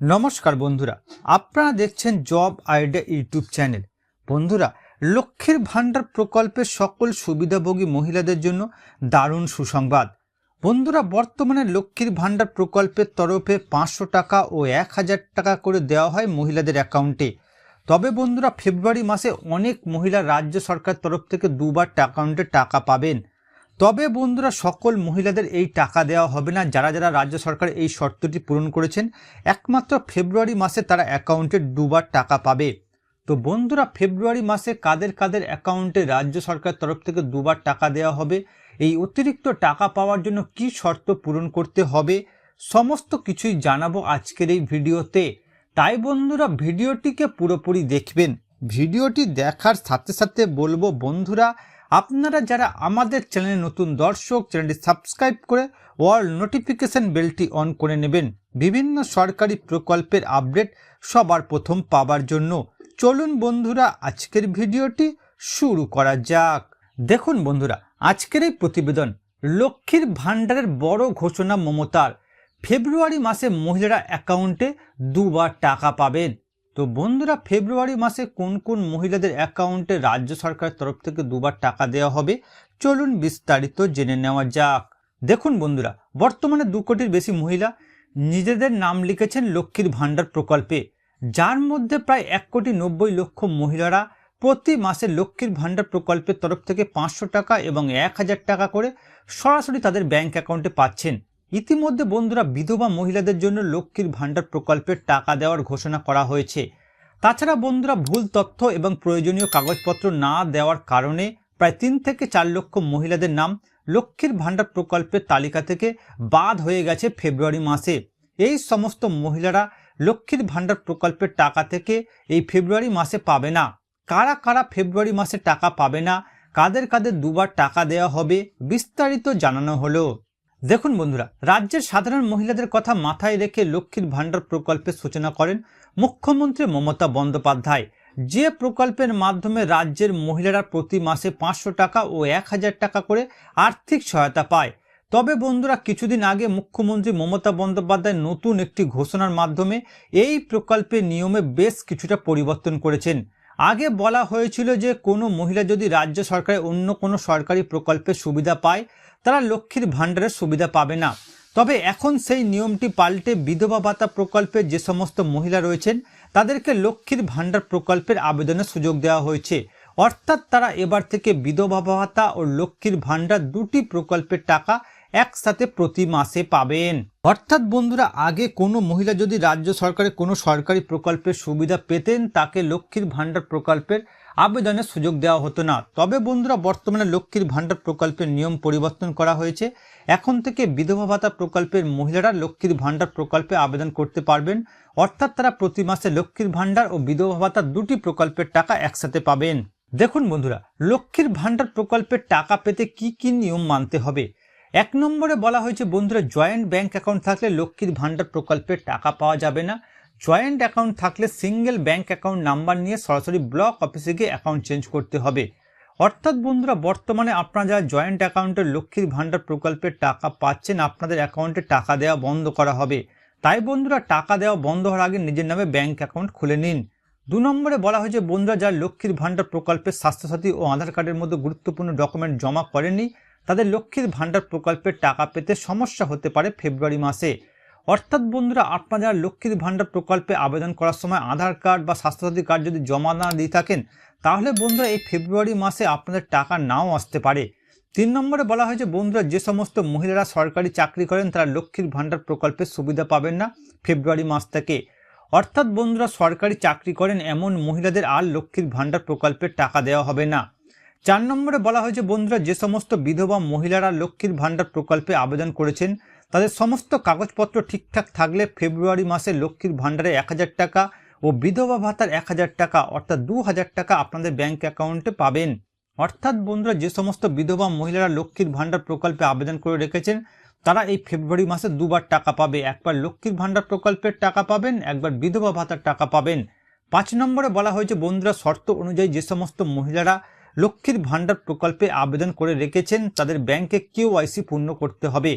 নমস্কার বন্ধুরা, আপনারা দেখছেন জব আইডিয়া ইউটিউব চ্যানেল। বন্ধুরা, লক্ষ্মীর ভাণ্ডার প্রকল্পের সকল সুবিধাভোগী মহিলাদের জন্য দারুণ সুসংবাদ। বন্ধুরা, বর্তমানে লক্ষ্মীর ভাণ্ডার প্রকল্পের তরফে পাঁচশো টাকা ও এক হাজার টাকা করে দেওয়া হয় মহিলাদের অ্যাকাউন্টে। তবে বন্ধুরা, ফেব্রুয়ারি মাসে অনেক মহিলা রাজ্য সরকার তরফ থেকে দুবার অ্যাকাউন্টে টাকা পাবেন। তবে বন্ধুরা সকল মহিলাদের এই টাকা দেওয়া হবে না। যারা যারা রাজ্য সরকার এই শর্তটি পূরণ করেছেন, একমাত্র ফেব্রুয়ারি মাসে তারা অ্যাকাউন্টে দুবার টাকা পাবে। তো বন্ধুরা, ফেব্রুয়ারি মাসে কাদের কাদের অ্যাকাউন্টে রাজ্য সরকার তরফ থেকে দুবার টাকা দেওয়া হবে, এই অতিরিক্ত টাকা পাওয়ার জন্য কি শর্ত পূরণ করতে হবে, সমস্ত কিছুই জানাব আজকের এই ভিডিওতে। তাই বন্ধুরা, ভিডিওটিকে পুরোপুরি দেখবেন। ভিডিওটি দেখার সাথে সাথে বলব, বন্ধুরা আপনারা যারা আমাদের চ্যানেলে নতুন দর্শক, চ্যানেলটি সাবস্ক্রাইব করে অল নোটিফিকেশন বেলটি অন করে নেবেন। বিভিন্ন সরকারি প্রকল্পের আপডেট সবার প্রথম পাবার জন্য। চলুন বন্ধুরা, আজকের ভিডিওটি শুরু করা যাক। দেখুন বন্ধুরা, আজকের এই প্রতিবেদন লক্ষ্মীর ভাণ্ডারের বড় ঘোষণা মমতার। ফেব্রুয়ারি মাসে মহিলারা অ্যাকাউন্টে দুবার টাকা পাবেন। তো বন্ধুরা, ফেব্রুয়ারি মাসে কোন কোন মহিলাদের অ্যাকাউন্টে রাজ্য সরকারের তরফ থেকে দুবার টাকা দেওয়া হবে, চলুন বিস্তারিত জেনে নেওয়া যাক। দেখুন বন্ধুরা, বর্তমানে দু কোটির বেশি মহিলা নিজেদের নাম লিখেছেন লক্ষ্মীর ভাণ্ডার প্রকল্পে। যার মধ্যে প্রায় এক কোটি নব্বই লক্ষ মহিলারা প্রতি মাসে লক্ষ্মীর ভাণ্ডার প্রকল্পের তরফ থেকে পাঁচশো টাকা এবং এক হাজার টাকা করে সরাসরি তাদের ব্যাংক অ্যাকাউন্টে পাচ্ছেন। ইতিমধ্যে বন্ধুরা বিধবা মহিলাদের জন্য লক্ষ্মীর ভাণ্ডার প্রকল্পের টাকা দেওয়ার ঘোষণা করা হয়েছে। তাছাড়া বন্ধুরা ভুল তথ্য এবং প্রয়োজনীয় কাগজপত্র না দেওয়ার কারণে প্রায় তিন থেকে চার লক্ষ মহিলাদের নাম লক্ষ্মীর ভাণ্ডার প্রকল্পের তালিকা থেকে বাদ হয়ে গেছে ফেব্রুয়ারি মাসে। এই সমস্ত মহিলারা লক্ষ্মীর ভাণ্ডার প্রকল্পের টাকা থেকে এই ফেব্রুয়ারি মাসে পাবে না। কারা কারা ফেব্রুয়ারি মাসে টাকা পাবে না, কাদের কাদের দুবার টাকা দেওয়া হবে বিস্তারিত জানানো হলো। দেখুন বন্ধুরা, রাজ্যের সাধারণ মহিলাদের কথা মাথায় রেখে লক্ষ্মীর ভাণ্ডার প্রকল্পের সূচনা করেন মুখ্যমন্ত্রী মমতা বন্দ্যোপাধ্যায়। যে প্রকল্পের মাধ্যমে রাজ্যের মহিলারা প্রতি মাসে পাঁচশো টাকা ও এক হাজার টাকা করে আর্থিক সহায়তা পায়। তবে বন্ধুরা, কিছুদিন আগে মুখ্যমন্ত্রী মমতা বন্দ্যোপাধ্যায় নতুন একটি ঘোষণার মাধ্যমে এই প্রকল্পের নিয়মে বেশ কিছুটা পরিবর্তন করেছেন। আগে বলা হয়েছিল যে কোনো মহিলা যদি রাজ্য সরকারের অন্য কোনো সরকারি প্রকল্পের সুবিধা পায়, তারা লক্ষ্মীর ভাণ্ডারের সুবিধা পাবে না। তবে এখন সেই নিয়মটি পাল্টে বিধবা ভাতা প্রকল্পে যে সমস্ত মহিলা রয়েছেন, তাদেরকে লক্ষ্মীর ভাণ্ডার প্রকল্পের আবেদনের সুযোগ দেওয়া হয়েছে। অর্থাৎ তারা এবার থেকে বিধবা ভাতা ও লক্ষ্মীর ভাণ্ডার দুটি প্রকল্পের টাকা একসাথে প্রতি মাসে পাবেন। অর্থাৎ বন্ধুরা, আগে কোনো মহিলা যদি রাজ্য সরকারের কোনো সরকারি প্রকল্পের সুবিধা পেতেন, তাকে লক্ষ্মীর ভাণ্ডার প্রকল্পের আবেদনের সুযোগ দেওয়া হতো না। তবে বন্ধুরা, বর্তমানে লক্ষ্মীর ভাণ্ডার প্রকল্পের নিয়ম পরিবর্তন করা হয়েছে। এখন থেকে বিধবা ভাতা প্রকল্পের মহিলারা লক্ষ্মীর ভাণ্ডার প্রকল্পে আবেদন করতে পারবেন। অর্থাৎ তারা প্রতি মাসে লক্ষ্মীর ভাণ্ডার ও বিধবা ভাতা দুটি প্রকল্পের টাকা একসাথে পাবেন। দেখুন বন্ধুরা, লক্ষ্মীর ভাণ্ডার প্রকল্পের টাকা পেতে কি কি নিয়ম মানতে হবে? এক নম্বরে বলা হয়েছে, বন্ধুরা জয়েন্ট ব্যাংক অ্যাকাউন্ট থাকলে লক্ষ্মীর ভাণ্ডার প্রকল্পের টাকা পাওয়া যাবে না। জয়েন্ট অ্যাকাউন্ট থাকলে সিঙ্গেল ব্যাংক অ্যাকাউন্ট নাম্বার নিয়ে সরাসরি ব্লক অফিসে গিয়ে অ্যাকাউন্ট চেঞ্জ করতে হবে। অর্থাৎ, বন্ধুরা, বর্তমানে আপনারা যারা জয়েন্ট অ্যাকাউন্টে লক্ষ্মীর ভাণ্ডার প্রকল্পের টাকা পাচ্ছেন, আপনাদের অ্যাকাউন্টে টাকা দেওয়া বন্ধ করা হবে। তাই, বন্ধুরা, টাকা দেওয়া বন্ধ হওয়ার আগে নিজের নামে ব্যাংক অ্যাকাউন্ট খুলে নিন। দু নম্বরে বলা হয়েছে, বন্ধুরা, যারা লক্ষ্মীর ভাণ্ডার প্রকল্পের স্বাস্থ্যসাথী ও আধার কার্ডের মধ্যে গুরুত্বপূর্ণ ডকুমেন্ট জমা করেননি তাদের লক্ষ্মীর ভাণ্ডার প্রকল্পের টাকা পেতে সমস্যা হতে পারে ফেব্রুয়ারি মাসে। অর্থাৎ বন্ধুরা, আপনারা লক্ষ্মীর ভাণ্ডার প্রকল্পে আবেদন করার সময় আধার কার্ড বা স্বাস্থ্যসাথী কার্ড যদি জমা না দিয়ে থাকেন, তাহলে বন্ধুরা এই ফেব্রুয়ারি মাসে আপনাদের টাকা নাও আসতে পারে। তিন নম্বরে বলা হয়েছে বন্ধুরা, যে সমস্ত মহিলারা সরকারি চাকরি করেন, তারা লক্ষ্মীর ভাণ্ডার প্রকল্পের সুবিধা পাবেন না ফেব্রুয়ারি মাস থেকে। অর্থাৎ বন্ধুরা, সরকারি চাকরি করেন এমন মহিলাদের আর লক্ষ্মীর ভাণ্ডার প্রকল্পের টাকা দেওয়া হবে না। চার নম্বরে বলা হয়েছে, বন্ধুরা, যে সমস্ত বিধবা মহিলারা লক্ষ্মীর ভাণ্ডার প্রকল্পে আবেদন করেছেন, তাদের সমস্ত কাগজপত্র ঠিকঠাক থাকলে ফেব্রুয়ারি মাসে লক্ষ্মীর ভাণ্ডারে এক হাজার টাকা ও বিধবা ভাতার এক হাজার টাকা, অর্থাৎ দু হাজার টাকা আপনাদের ব্যাংক অ্যাকাউন্টে পাবেন। অর্থাৎ, বন্ধুরা, যে সমস্ত বিধবা মহিলারা লক্ষ্মীর ভাণ্ডার প্রকল্পে আবেদন করে রেখেছেন, তারা এই ফেব্রুয়ারি মাসে দুবার টাকা পাবে। একবার লক্ষ্মীর ভাণ্ডার প্রকল্পের টাকা পাবেন, একবার বিধবা ভাতার টাকা পাবেন। পাঁচ নম্বরে বলা হয়েছে, বন্ধুরা, শর্ত অনুযায়ী যে সমস্ত মহিলারা লক্ষ্মীর ভাণ্ডার প্রকল্পে আবেদন করে রেখেছেন তাদের ব্যাংকে কেওয়াইসি পূর্ণ করতে হবে।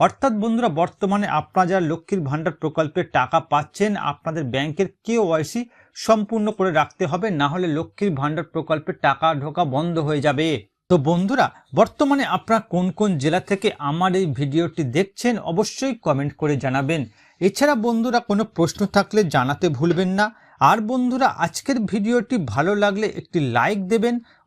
অর্থাৎ বন্ধুরা, বর্তমানে আপনারা যারা লক্ষ্মীর ভাণ্ডার প্রকল্পে টাকা পাচ্ছেন, আপনাদের ব্যাংকের কেওয়াইসি সম্পূর্ণ করে রাখতে হবে, না হলে লক্ষ্মীর ভাণ্ডার প্রকল্পে টাকা ঢোকা বন্ধ হয়ে যাবে। তো বন্ধুরা, বর্তমানে আপনারা কোন কোন জেলা থেকে আমার এই ভিডিওটি দেখছেন অবশ্যই কমেন্ট করে জানাবেন। এছাড়া বন্ধুরা, কোনো প্রশ্ন থাকলে জানাতে ভুলবেন না। আর বন্ধুরা, আজকের ভিডিওটি ভালো লাগলে একটি লাইক দেবেন